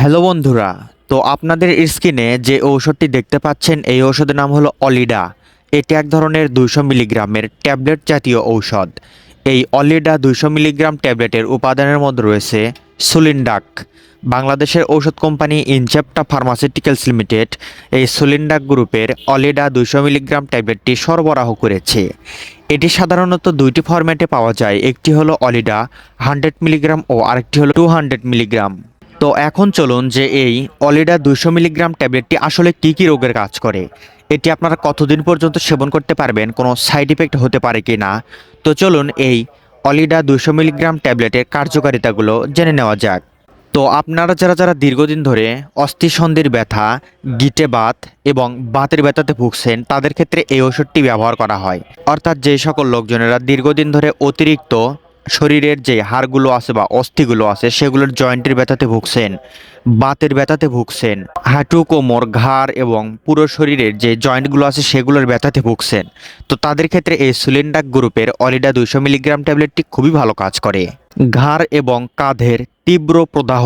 Hello বন্ধুরা, তো আপনাদের স্ক্রিনে যে ঔষধটি দেখতে পাচ্ছেন, এই ঔষধের নাম হলো অলিডা। এটি এক ধরনের দুইশো মিলিগ্রামের ট্যাবলেট জাতীয় ঔষধ। এই অলিডা দুইশো মিলিগ্রাম ট্যাবলেটের উপাদানের মধ্যে রয়েছে সুলিন্ডাক। বাংলাদেশের ঔষধ কোম্পানি ইনচেপ্টা ফার্মাসিউটিক্যালস লিমিটেড এই সুলিন্ডাক গ্রুপের অলিডা দুইশো মিলিগ্রাম ট্যাবলেটটি সরবরাহ করেছে। এটি সাধারণত দুইটি ফরম্যাটে পাওয়া যায়, একটি হলো অলিডা হান্ড্রেড মিলিগ্রাম ও আরেকটি হলো টু হান্ড্রেড মিলিগ্রাম। তো এখন চলুন যে এই অলিডা দুইশো মিলিগ্রাম ট্যাবলেটটি আসলে কী কী রোগের কাজ করে? এটি আপনারা কতদিন পর্যন্ত সেবন করতে পারবেন? কোনো সাইড ইফেক্ট হতে পারে কি না? তো চলুন এই অলিডা দুইশো মিলিগ্রাম ট্যাবলেটের কার্যকারিতাগুলো জেনে নেওয়া যাক। তো আপনারা যারা যারা দীর্ঘদিন ধরে অস্থিসন্ধির ব্যথা, গিটে বাত এবং বাতের ব্যথাতে ভুগছেন, তাদের ক্ষেত্রে এই ওষুধটি ব্যবহার করা হয়। অর্থাৎ যে সকল লোকজনেরা দীর্ঘদিন ধরে অতিরিক্ত শরীরের যে হাড়গুলো আছে বা অস্থিগুলো আছে, সেগুলোর জয়েন্টের ব্যথাতে ভুগছেন, বাতের ব্যথাতে ভুগছেন হাঁটু কোমর ঘাড় এবং পুরো শরীরের যে জয়েন্টগুলো আছে, সেগুলোর ব্যথাতে ভুগছেন। তো তাদের ক্ষেত্রে এই সুলেন্ডাক গ্রুপের অলিডা দুইশো মিলিগ্রাম ট্যাবলেটটি খুবই ভালো কাজ করে। ঘাড় এবং কাঁধের তীব্র প্রদাহ,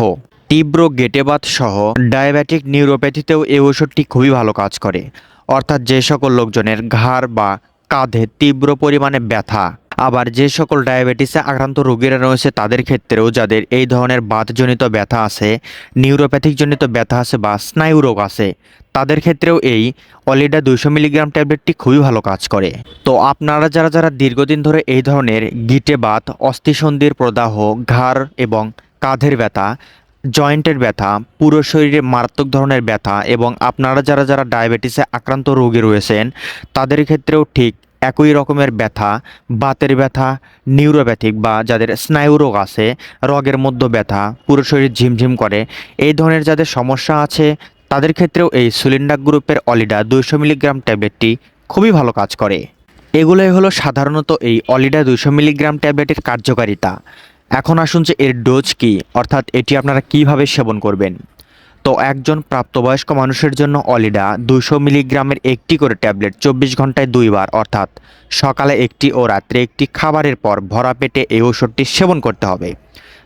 তীব্র গেটেবাত সহ ডায়াবেটিক নিউরোপ্যাথিতেও এই ওষুধটি খুবই ভালো কাজ করে। অর্থাৎ যে সকল লোকজনের ঘাড় বা কাঁধে তীব্র পরিমাণে ব্যথা আবার যে সকল ডায়াবেটিসে আক্রান্ত রোগীরা রয়েছে তাদের ক্ষেত্রেও যাদের এই ধরনের বাতজনিত ব্যথা আছে, নিউরোপ্যাথিক জনিত ব্যথা আছে বা স্নায়ু রোগ আছে, তাদের ক্ষেত্রেও এই অলিডা দুইশো মিলিগ্রাম ট্যাবলেটটি খুবই ভালো কাজ করে। তো আপনারা যারা যারা দীর্ঘদিন ধরে এই ধরনের গিটে বাত, অস্থিসন্ধির প্রদাহ, ঘাড় এবং কাঁধের ব্যথা, জয়েন্টের ব্যথা, পুরো শরীরে মারাত্মক ধরনের ব্যথা এবং আপনারা যারা যারা ডায়াবেটিসে আক্রান্ত রোগী রয়েছেন, তাদের ক্ষেত্রেও ঠিক একই রকমের ব্যথা, বাতের ব্যথা, নিউরোপ্যাথিক বা যাদের স্নায়ু রোগ আছে, রগের মধ্যে ব্যথা, পুরো শরীর ঝিমঝিম করে। এই ধরনের যাদের সমস্যা আছে, তাদের ক্ষেত্রেও এই সুলিন্ডাক গ্রুপের অলিডা দুইশো মিলিগ্রাম ট্যাবলেটটি খুবই ভালো কাজ করে। এগুলোই হলো সাধারণত এই অলিডা দুইশো মিলিগ্রাম ট্যাবলেটের কার্যকারিতা। এখন আসুন যে এর ডোজ কি, অর্থাৎ এটি আপনারা কীভাবে সেবন করবেন। তো একজন প্রাপ্তবয়স্ক মানুষের জন্য অলিডা দুইশো মিলিগ্রামের একটি করে ট্যাবলেট চব্বিশ ঘন্টায় দুইবার, অর্থাৎ সকালে একটি ও রাত্রে একটি খাবারের পর ভরা পেটে এই ওষুধটি সেবন করতে হবে।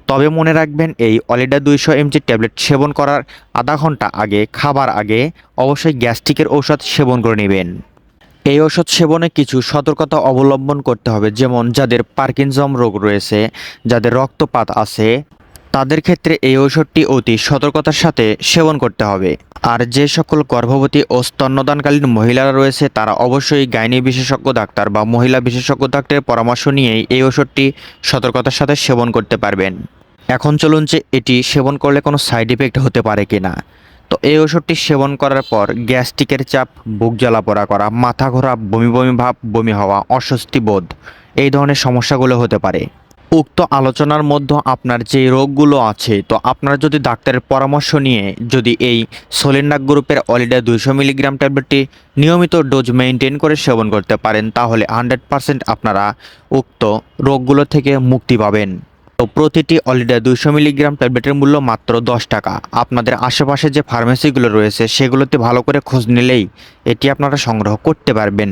তবে মনে রাখবেন, এই অলিডা দুইশো এমজি ট্যাবলেট সেবন করার আধা ঘণ্টা আগে, খাবার আগে অবশ্যই গ্যাস্ট্রিকের ঔষধ সেবন করে নেবেন। এই ওষুধ সেবনে কিছু সতর্কতা অবলম্বন করতে হবে, যেমন যাদের পার্কিনজম রোগ রয়েছে, যাদের রক্তপাত আছে তাদের ক্ষেত্রে এই ঔষধটি অতি সতর্কতার সাথে সেবন করতে হবে। আর যে সকল গর্ভবতী ও স্তন্যদানকালীন মহিলারা রয়েছে, তারা অবশ্যই গাইনি বিশেষজ্ঞ ডাক্তার বা মহিলা বিশেষজ্ঞ ডাক্তারের পরামর্শ নিয়েই এই ওষুধটি সতর্কতার সাথে সেবন করতে পারবেন। এখন চলুন যে এটি সেবন করলে কোনো সাইড ইফেক্ট হতে পারে কিনা। তো এই ওষুধটি সেবন করার পর গ্যাস্ট্রিকের চাপ, বুক জ্বালা পোড়া করা, মাথা ঘোরা, বমি বমি ভাব, বমি হওয়া, অস্বস্তি বোধ, এই ধরনের সমস্যাগুলো হতে পারে। উক্ত আলোচনার মধ্যে আপনার যে রোগগুলো আছে, তো আপনারা যদি ডাক্তারের পরামর্শ নিয়ে যদি এই সোলেন্ডাক গ্রুপের অলিডা দুইশো মিলিগ্রাম ট্যাবলেটটি নিয়মিত ডোজ মেনটেন করে সেবন করতে পারেন, তাহলে হান্ড্রেড পারসেন্ট আপনারা উক্ত রোগগুলো থেকে মুক্তি পাবেন। তো প্রতিটি অলিডা দুইশো মিলিগ্রাম ট্যাবলেটের মূল্য মাত্র দশ টাকা। আপনাদের আশেপাশে যে ফার্মেসিগুলো রয়েছে, সেগুলোতে ভালো করে খোঁজ নিলেই এটি আপনারা সংগ্রহ করতে পারবেন।